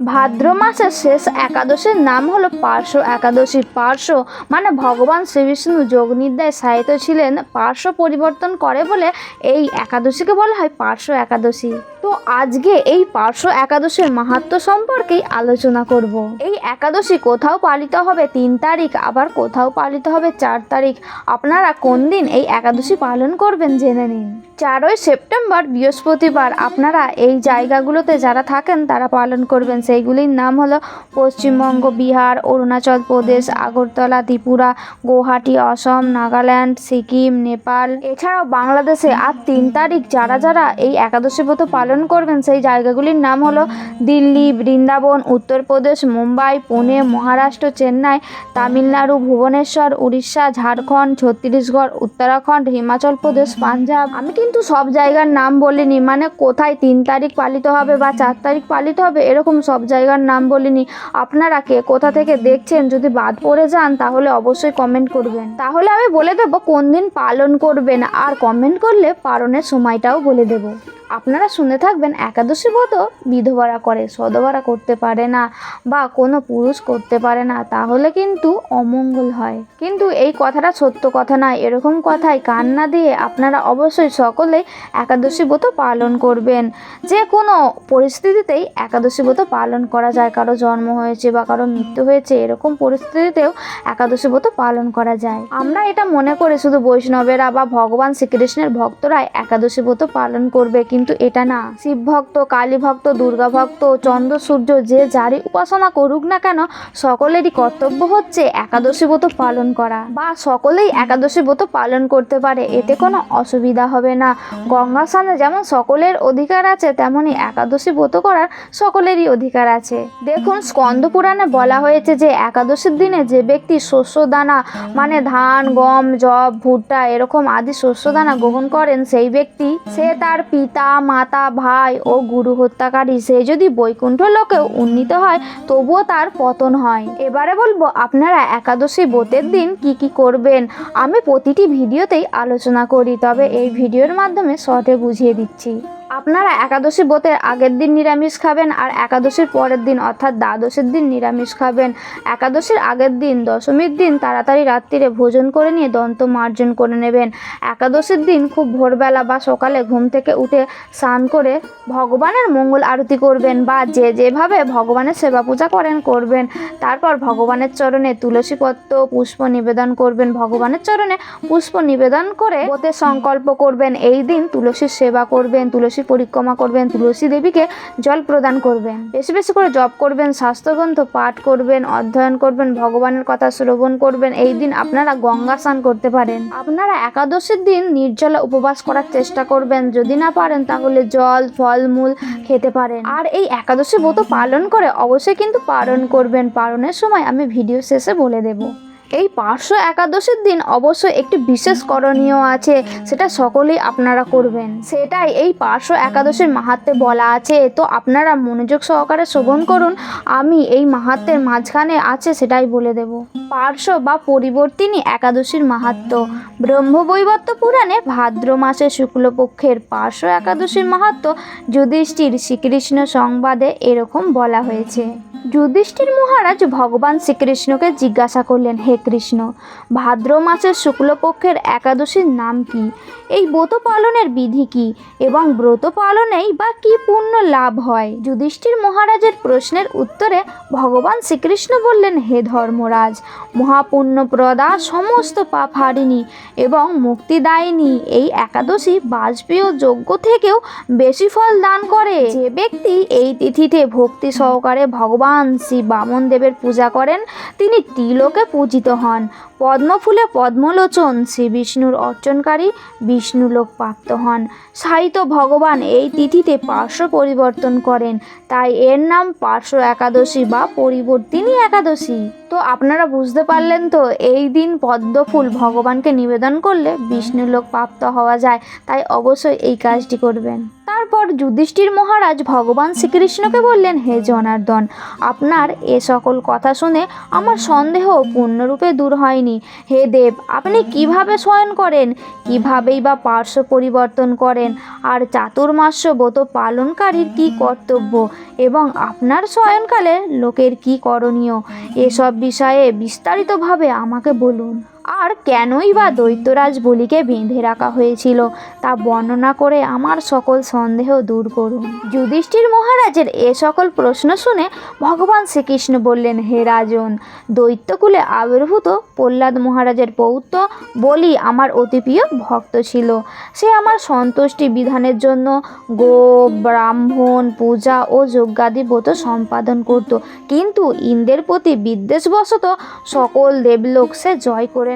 ভাদ্র মাসের শেষ একাদশীর নাম হলো পার্শ্ব একাদশী পার্শ্ব। মানে ভগবান শ্রীবিষ্ণু যোগ যোগনিদ্রায় সাহিত্য ছিলেন, পার্শ্ব পরিবর্তন করে বলে এই একাদশীকে বলা হয় পার্শ্ব একাদশী। তো আজকে এই পার্শ্ব একাদশীর মাহাত্ম সম্পর্কেই আলোচনা করব। এই একাদশী কোথাও পালিত হবে তিন তারিখ, আবার কোথাও পালিত হবে চার তারিখ। আপনারা কোন দিন এই একাদশী পালন করবেন জেনে নিন। চারই সেপ্টেম্বর, বৃহস্পতিবার, আপনারা এই জায়গাগুলোতে যারা থাকেন তারা পালন করবেন। সেইগুলির নাম হলো পশ্চিমবঙ্গ, বিহার, অরুণাচল প্রদেশ, আগরতলা, ত্রিপুরা, গুয়াহাটি, অসম, নাগাল্যান্ড, সিকিম, নেপাল। এছাড়াও বাংলাদেশে আর তিন তারিখ যারা যারা এই একাদশী ব্রত পালন করবেন। সেই জায়গাগুলির নাম হলো দিল্লি, বৃন্দাবন, উত্তরপ্রদেশ, মুম্বাই, পুনে, মহারাষ্ট্র, চেন্নাই, তামিলনাড়ু, ভুবনেশ্বর, উড়িষ্যা, ঝাড়খণ্ড, ছত্তিশগড়, উত্তরাখণ্ড, হিমাচল প্রদেশ, পাঞ্জাব। আমি কিন্তু সব জায়গার নাম বলিনি মানে কোথায় তিন তারিখ পালিত হবে বা চার তারিখ পালিত হবে এরকম সব জায়গার নাম বলিনি। আপনারা কে কোথা থেকে দেখছেন, যদি বাদ পড়ে যান, তাহলে অবশ্যই কমেন্ট করবেন। তাহলে আমি বলে দেবো কোন দিন পালন করবেন, আর কমেন্ট করলে পালনের সময়টাও বলে দেবো। আপনারা শুনে থাকবেন একাদশী ব্রত বিধবারা করে সধবারা করতে পারে না বা কোনো পুরুষ করতে পারে না, তাহলে কিন্তু অমঙ্গল হয়। কিন্তু এই কথাটা সত্য কথা নয়, এরকম কথায় কান না দিয়ে আপনারা অবশ্যই সকলে একাদশী ব্রত পালন করবেন। যে কোনো পরিস্থিতিতেই একাদশী ব্রত পালন করা যায়, কারও জন্ম হয়েছে বা কারও মৃত্যু হয়েছে, এরকম পরিস্থিতিতেও একাদশী ব্রত পালন করা যায়। আমরা এটা মনে করি, শুধু বৈষ্ণবেরা বা ভগবান শ্রীকৃষ্ণের ভক্তরাই একাদশী ব্রত পালন করবে কিন্তু এটা না। শিব ভক্ত, কালী ভক্ত, দুর্গা ভক্ত, চন্দ্র, সূর্য যে যারই উপাসনা করুক না কেন, সকলেরই কর্তব্য হচ্ছে একাদশী ব্রত পালন করা বা সকলেই একাদশী ব্রত পালন করতে পারে। এতে কোনো অসুবিধা হবে না। গঙ্গা স্নানে যেমন সকলের অধিকার আছে, তেমনি একাদশী ব্রত করার সকলেরই অধিকার আছে। দেখুন, স্কন্দ পুরাণে বলা হয়েছে যে একাদশীর দিনে যে ব্যক্তি শস্য দানা মানে ধান, গম জব ভুট্টা এরকম আদি শস্য দানা গ্রহণ করেন, সেই ব্যক্তি, সে তার পিতা মাতা, ভাই ও গুরু হত্যাকারী, সে যদি বৈকুণ্ঠ লোকে উন্নীত হয়, তবুও তার পতন হয়। এবারে বলব, আপনারা একাদশী ব্রতের দিন কি কি করবেন? আমি প্রতিটি ভিডিওতেই আলোচনা করি, তবে এই ভিডিওর মাধ্যমে শর্টে বুঝিয়ে দিচ্ছি। আপনারা একাদশী ব্রতের আগের দিন নিরামিষ খাবেন আর একাদশীর পরের দিন, অর্থাৎ দ্বাদশের দিন নিরামিষ খাবেন। একাদশীর আগের দিন, দশমীর দিন তাড়াতাড়ি রাত্রিরে ভোজন করে নিয়ে দন্ত মার্জন করে নেবেন। একাদশীর দিন খুব ভোরবেলা বা সকালে ঘুম থেকে উঠে স্নান করে ভগবানের মঙ্গল আরতি করবেন বা যে যেভাবে ভগবানের সেবা পূজা করেন করবেন। তারপর ভগবানের চরণে তুলসী পত্র, পুষ্প নিবেদন করবেন। ভগবানের চরণে পুষ্প নিবেদন করে ব্রতের সংকল্প করবেন। এই দিন তুলসীর সেবা করবেন, তুলসী পরিক্রমা করবেন, তুলসী দেবীকে জল প্রদান করবেন। বেশি বেশি করে জপ করবেন স্বাস্থ্যগ্রন্থ পাঠ করবেন, অধ্যয়ন করবেন, ভগবানের কথা শ্রবণ করবেন, এই দিন আপনারা গঙ্গা স্নান করতে পারেন। আপনারা একাদশীর দিন নির্জলা উপবাস করার চেষ্টা করবেন, যদি না পারেন তাহলে জল, ফলমূল খেতে পারেন। আর এই একাদশী ব্রত পালন করে অবশ্যই কিন্তু পালন করবেন। পালনের সময় আমি ভিডিও শেষে বলে দেবো। এই পার্শ্ব একাদশীর দিন অবশ্যই একটি বিশেষ করণীয় আছে, সেটা সকলেই আপনারা করবেন। সেটাই এই পার্শ্ব একাদশীর মাহাত্মে বলা আছে। তো আপনারা মনোযোগ সহকারে শ্রবণ করুন, আমি এই মাহাত্মের মাঝখানে আছে সেটাই বলে দেব। পার্শ্ব বা পরিবর্তিনী একাদশীর মাহাত্ম। ব্রহ্মবৈবর্ত পুরাণে ভাদ্র মাসে শুক্লপক্ষের পার্শ্ব একাদশীর মাহাত্ম যুধিষ্ঠির শ্রীকৃষ্ণ সংবাদে এরকম বলা হয়েছে। যুধিষ্ঠির মহারাজ ভগবান শ্রীকৃষ্ণকে জিজ্ঞাসা করলেন, হে কৃষ্ণ, ভাদ্র মাসের শুক্লপক্ষের একাদশীর নাম কি? এই ব্রত পালনের বিধি কি? এবং ব্রত পালনেই বা কি পুণ্য লাভ হয়? যুধিষ্ঠির মহারাজের প্রশ্নের উত্তরে ভগবান শ্রীকৃষ্ণ বললেন, হে ধর্মরাজ মহাপুণ্য প্রদা সমস্ত পাপ হারিণী এবং মুক্তিদায়িনী এই একাদশী বাজপেয় যজ্ঞ থেকেও বেশি ফল দান করে। যে ব্যক্তি এই তিথিতে ভক্তি সহকারে ভগবান শ্রী বামন দেবের পূজা করেন, তিনি ত্রিলোকে পূজিত হন। পদ্মফুলে পদ্মলোচন শ্রী বিষ্ণুর অর্চনকারী বিষ্ণুলোক প্রাপ্ত হন। সাহিত্য ভগবান এই তিথিতে পার্শ্ব পরিবর্তন করেন। তাই এর নাম পার্শ্ব একাদশী বা পরিবর্তিনী একাদশী। তো আপনারা বুঝতে পারলেন তো, এই দিন পদ্ম ফুল ভগবানকে নিবেদন করলে বিষ্ণু লোক প্রাপ্ত হওয়া যায়। তাই অবশ্যই এই কাজটি করবেন। তারপর যুধিষ্ঠির মহারাজ ভগবান শ্রীকৃষ্ণকে বললেন, হে জনার্দন, আপনার এ সকল কথা শুনে আমার সন্দেহ পূর্ণরূপে দূর হয়নি। হে দেব, আপনি কীভাবে শয়ন করেন? কিভাবেই বা পার্শ্ব পরিবর্তন করেন? আর চাতুর্মাস্য ব্রত পালনকারীর কি কর্তব্য? এবং আপনার শয়নকালে লোকের কি করণীয়? এসব বিষয়ে বিস্তারিতভাবে আমাকে বলুন। আর কেনই বা দৈত্যরাজ বলিকে বেঁধে রাখা হয়েছিল, তা বর্ণনা করে আমার সকল সন্দেহ দূর করুন। যুধিষ্ঠির মহারাজের এ সকল প্রশ্ন শুনে ভগবান শ্রীকৃষ্ণ বললেন, হে রাজন, দৈত্যকুলে আবির্ভূত প্রহ্লাদ মহারাজের পৌত্র বলি আমার অতি প্রিয় ভক্ত ছিল। সে আমার সন্তুষ্টি বিধানের জন্য গো ব্রাহ্মণ, পূজা ও যজ্ঞাদি ব্রত সম্পাদন করত। কিন্তু ইন্দ্রের প্রতি বিদ্বেষবশত সকল দেবলোক সে জয় করে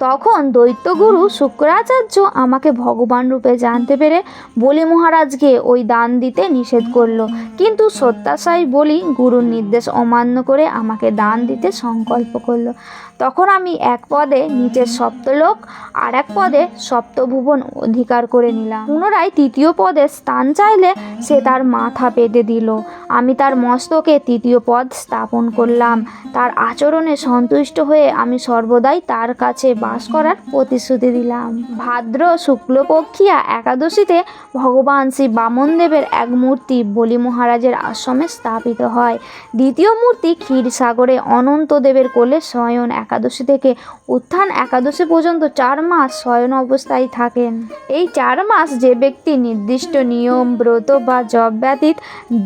তখন দৈত্যগুরু শুক্রাচার্য আমাকে ভগবান রূপে জানতে পেরে বলি মহারাজকে ওই দান দিতে নিষেধ করল। কিন্তু সত্যাশাই বলি গুরুর নির্দেশ অমান্য করে আমাকে দান দিতে সংকল্প করল। তখন আমি এক পদে নিচের সপ্তলোক আর এক পদে সপ্তভুবন অধিকার করে নিলাম। পুনরায় তৃতীয় পদে স্থান চাইলে সে তার মাথা পেতে দিল। আমি তার মস্তকে তৃতীয় পদ স্থাপন করলাম। তার আচরণে সন্তুষ্ট হয়ে আমি সর্বদাই তার কাছে বাস করার প্রতিশ্রুতি দিলাম। ভাদ্র শুক্লপক্ষিয়া একাদশীতে ভগবান শ্রী বামনদেবের এক মূর্তি বলি মহারাজের আশ্রমে স্থাপিত হয়। দ্বিতীয় মূর্তি ক্ষীরসাগরে অনন্তদেবের কোলে শয়ন একাদশী থেকে উত্থান একাদশী পর্যন্ত চার মাস শয়ন অবস্থায় থাকেন। এই চার মাস যে ব্যক্তি নির্দিষ্ট নিয়ম, ব্রত বা জব ব্যতীত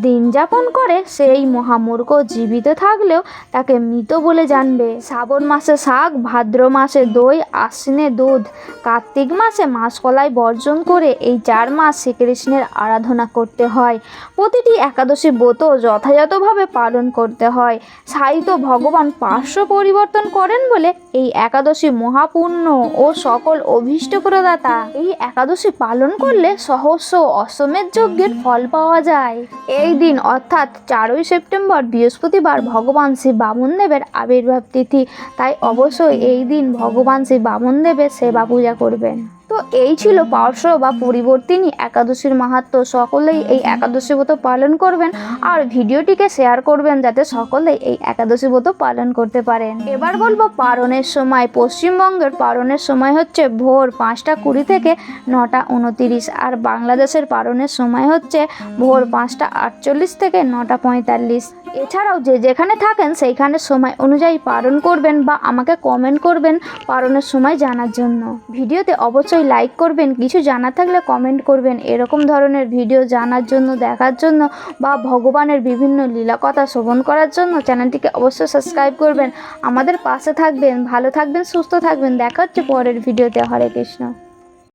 দিন যাপন করে, সেই মহামূর্খ জীবিত থাকলেও তাকে মৃত বলে জানবে। শ্রাবণ মাসে শাক, ভাদ্র মাসে দই, আশ্বিনে দুধ, কার্তিক মাসে মাসকলাই বর্জন করে এই চার মাস শ্রীকৃষ্ণের আরাধনা করতে হয়। প্রতিটি একাদশী ব্রত যথাযথভাবে পালন করতে হয়। সাহিত্য ভগবান পার্শ্ব পরিবর্তন করেন বলে এই একাদশী মহাপূর্ণ ও সকল অভীষ্ট প্রদাতা এই একাদশী পালন করলে সহস্র অশ্বমেধ যজ্ঞের ফল পাওয়া যায়। এই দিন অর্থাৎ চারই সেপ্টেম্বর বৃহস্পতিবার ভগবান শ্রী বামনদেবের আবির্ভাব তিথি, তাই অবশ্যই এই দিন ভগবান শ্রী বামনদেবের সেবা পূজা করবেন। তো এই ছিল পার্শ্ব বা পরিবর্তিনী একাদশীর মাহাত্ম। সকলেই এই একাদশী ব্রত পালন করবেন আর ভিডিওটিকে শেয়ার করবেন যাতে সকলেই এই একাদশী ব্রত পালন করতে পারেন। এবার বলব পারণের সময়, পশ্চিমবঙ্গের পারণের সময় হচ্ছে ভোর পাঁচটা কুড়ি থেকে নটা উনতিরিশ আর বাংলাদেশের পারণের সময় হচ্ছে ভোর পাঁচটা আটচল্লিশ থেকে নটা পঁয়তাল্লিশ। এছাড়াও যে যেখানে থাকেন সেইখানে সময় অনুযায়ী পালন করবেন বা আমাকে কমেন্ট করবেন পালনের সময় জানার জন্য। ভিডিওতে অবশ্যই লাইক করবেন, কিছু জানা থাকলে কমেন্ট করবেন, এরকম ধরনের ভিডিও জানার জন্য, দেখার জন্য বা ভগবানের বিভিন্ন লীলা কথা শ্রবণ করার জন্য চ্যানেলটিকে অবশ্যই সাবস্ক্রাইব করবেন। আমাদের পাশে থাকবেন ভালো থাকবেন সুস্থ থাকবেন। দেখা হচ্ছে পরের ভিডিওতে। হরে কৃষ্ণ।